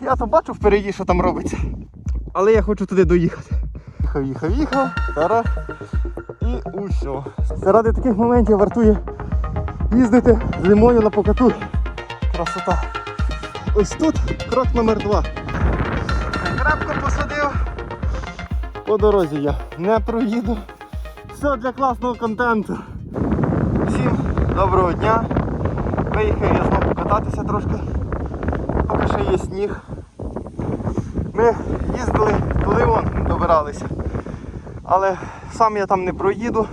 Я то бачу впереді, що там робиться. Але я хочу туди доїхати. Їхав, їхав, їхав. Тарах. І усьо. Заради таких моментів вартує їздити зимою на покату. Красота. Ось тут крок номер два. Крапку посадив. По дорозі я не проїду. Все для класного контенту. Всім доброго дня. Виїхав я знову кататися трошки. Є сніг. Ми їздили туди вон, добиралися. Але сам я там не проїду,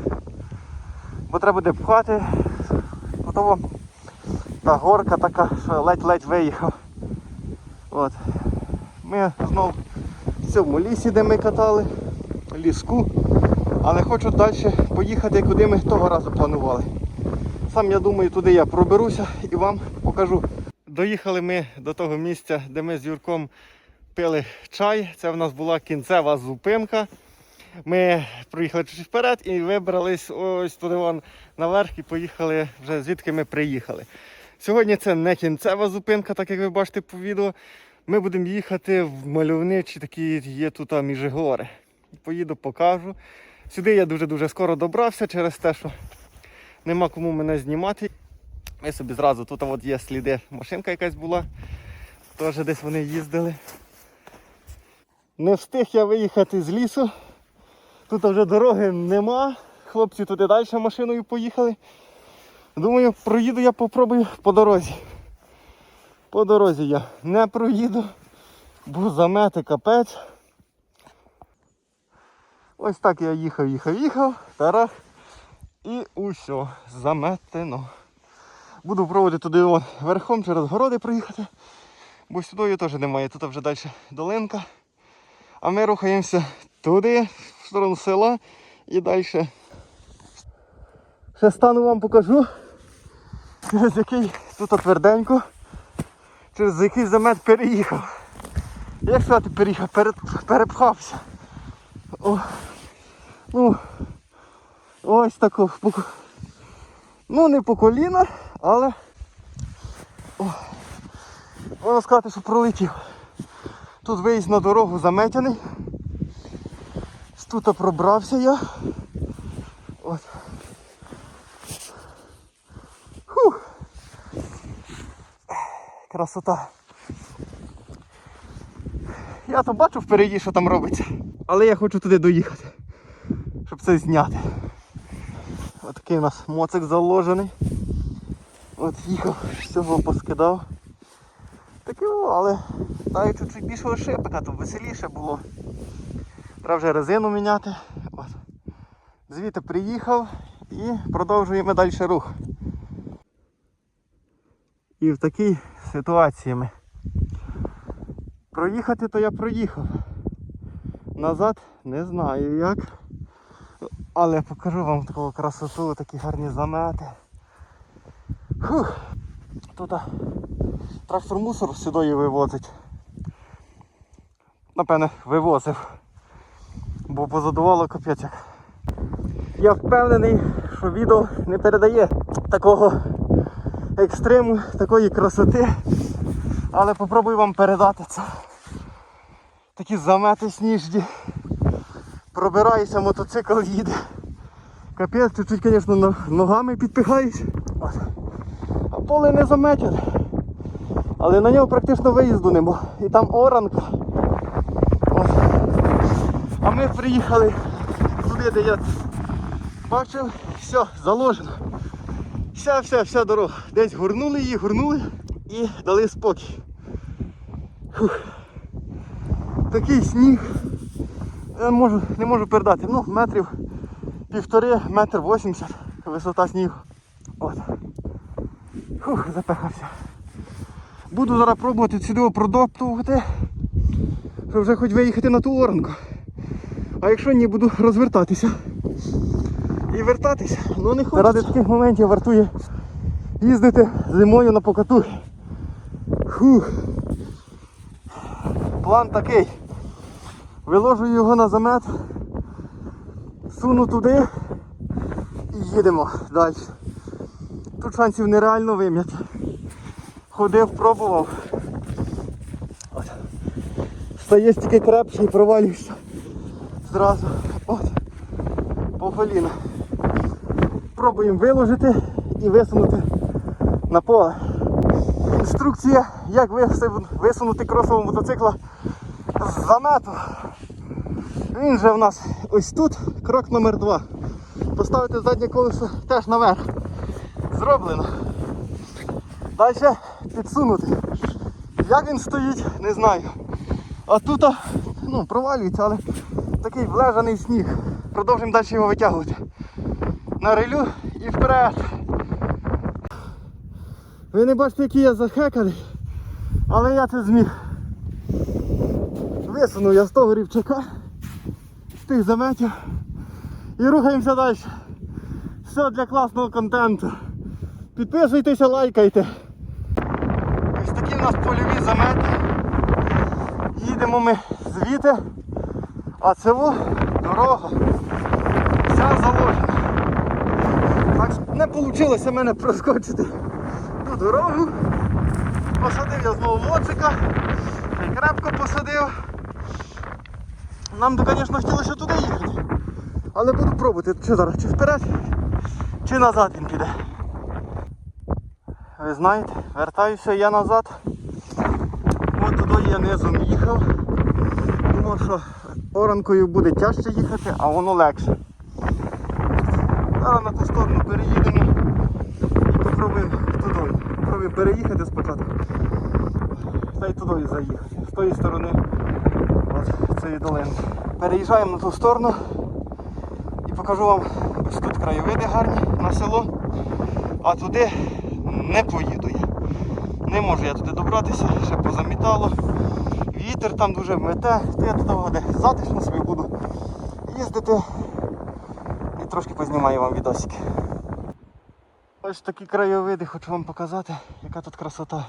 бо треба буде пхати. Готово та горка така, що ледь-ледь виїхав. От. Ми знову в цьому лісі, де ми катали, ліску. Але хочу далі поїхати, куди ми того разу планували. Сам я думаю, туди я проберуся і вам покажу. Доїхали ми до того місця, де ми з Юрком пили чай. Це в нас була кінцева зупинка. Ми проїхали чуть вперед і вибрались ось туди вон наверх і поїхали вже звідки ми приїхали. Сьогодні це не кінцева зупинка, так як ви бачите по відео. Ми будемо їхати в мальовничі такі є тут міжгори. Поїду, покажу. Сюди я дуже-дуже скоро добрався через те, що нема кому мене знімати. Ми собі зразу тут от є сліди, машинка якась була, теж десь вони їздили. Не встиг я виїхати з лісу. Тут вже дороги нема. Хлопці туди далі машиною поїхали. Думаю, проїду я попробую по дорозі. По дорозі я не проїду, бо замети капець. Ось так я їхав, їхав, їхав, тарах. І усьо, заметено. Буду проводити туди вон, верхом через городи проїхати, бо сюди теж немає, тут вже далі долинка. А ми рухаємося туди, в сторону села і далі. Ще стану вам покажу, через який тут тверденько, через який замет переїхав. Як сказати переїхав, перепхався. О, ну, ось тако. Ну не по коліна, але о, можна сказати, що пролетів. Тут виїзд на дорогу заметений. Тут пробрався я. От. Фух. Красота. Я то бачу впереді, що там робиться. Але я хочу туди доїхати, щоб це зняти. Отакий у нас моцик заложений. От їхав, всього поскидав. Таке, о, але навіть чуть більшого шипика, то веселіше було. Треба вже резину міняти. От. Звідти приїхав і продовжуємо далі рух. І в такій ситуації ми. Проїхати то я проїхав. Назад не знаю як. Але покажу вам таку красоту, такі гарні замети. Фух. Тут трактор мусор сюди вивозить. Напевне, вивозив. Бо позадувало капець. Я впевнений, що відео не передає такого екстриму, такої красоти. Але попробую вам передати це. Такі замети сніжні. Пробирається, мотоцикл їде. Капець, чуть-чуть, звісно, ногами підпихаюсь. Поле не заметене. Але на нього практично виїзду нема. І там оранка. А ми приїхали туди, де я бачив, все, заложено. Вся, вся, вся дорога. Десь горнули її, горнули і дали спокій. Фух. Такий сніг. Я можу, не можу передати. Ну, метрів півтори, метр вісімдесят висота снігу. От. Фух, запехався. Буду зараз пробувати сюди продоптувати, щоб вже хоч виїхати на ту оранку. А якщо ні, буду розвертатися. І вертатися. Ну не хочу. Ради таких моментів вартує їздити зимою на покату. Фух. План такий. Виложу його на замет, суну туди і їдемо далі. Тут шансів нереально вим'яти. Ходив, пробував. От. стає тільки крепше і провалюєшся зразу. От, по коліна. Пробуємо виложити і висунути на поле. Інструкція, як висунути кросового мотоцикла з замету. Він же в нас ось тут, крок номер два. Поставити заднє колесо теж наверх. Зроблено. Далі підсунути. Як він стоїть, не знаю. А тут ну, провалюється, але такий влежаний сніг. Продовжуємо далі його витягувати. На релю і вперед. Ви не бачите, який я захеканий, але я це зміг. Висунув я з того рівчака, з тих заметів і рухаємося далі. Все для класного контенту. Підписуйтеся, лайкайте. Ось такі в нас польові замети. Їдемо ми звідти, а це во дорога. Вся заложена. Так не вийшло мене проскочити ту дорогу. Посадив я знову моцика. Крепко посадив. Нам би, звісно, хотілося туди їхати. Але буду пробувати, чи зараз, чи вперед, чи назад він піде. Ви знаєте, вертаюся я назад. От туди я низом їхав. Думав, що оранкою буде тяжче їхати, а воно легше. Зараз на ту сторону переїдемо і попробуємо туди. Попробуємо переїхати спочатку. Та й туди заїхати. З тої сторони цієї долини. Переїжджаємо на ту сторону і покажу вам ось тут краєвиди гарні на село. А туди не поїду я. Не можу я туди добратися, ще позамітало. Вітер там дуже мете, то я туди де затишно собі буду їздити і трошки познімаю вам відосики. Ось такі краєвиди хочу вам показати, яка тут красота.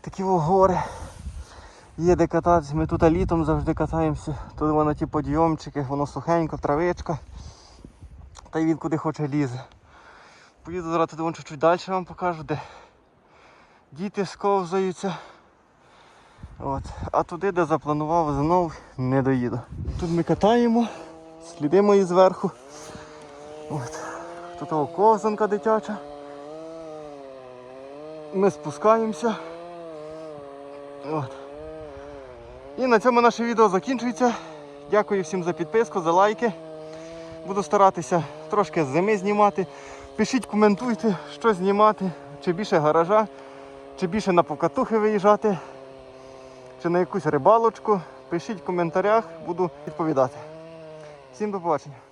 Такі гори. Є де кататися, ми тут літом завжди катаємося. Тут воно ті подйомчики, воно сухенько, травичка. Та й він куди хоче лізе. Поїду зараз туди чуть-чуть далі вам покажу, де діти сковзаються. От. А туди, де запланував, знов не доїду. Тут ми катаємо, слідимо її зверху. От. Тут ковзанка дитяча. Ми спускаємося. От. І на цьому наше відео закінчується. Дякую всім за підписку, за лайки. Буду старатися трошки з зими знімати. Пишіть, коментуйте, що знімати, чи більше гаража, чи більше на покатухи виїжджати, чи на якусь рибалочку. Пишіть в коментарях, буду відповідати. Всім до побачення.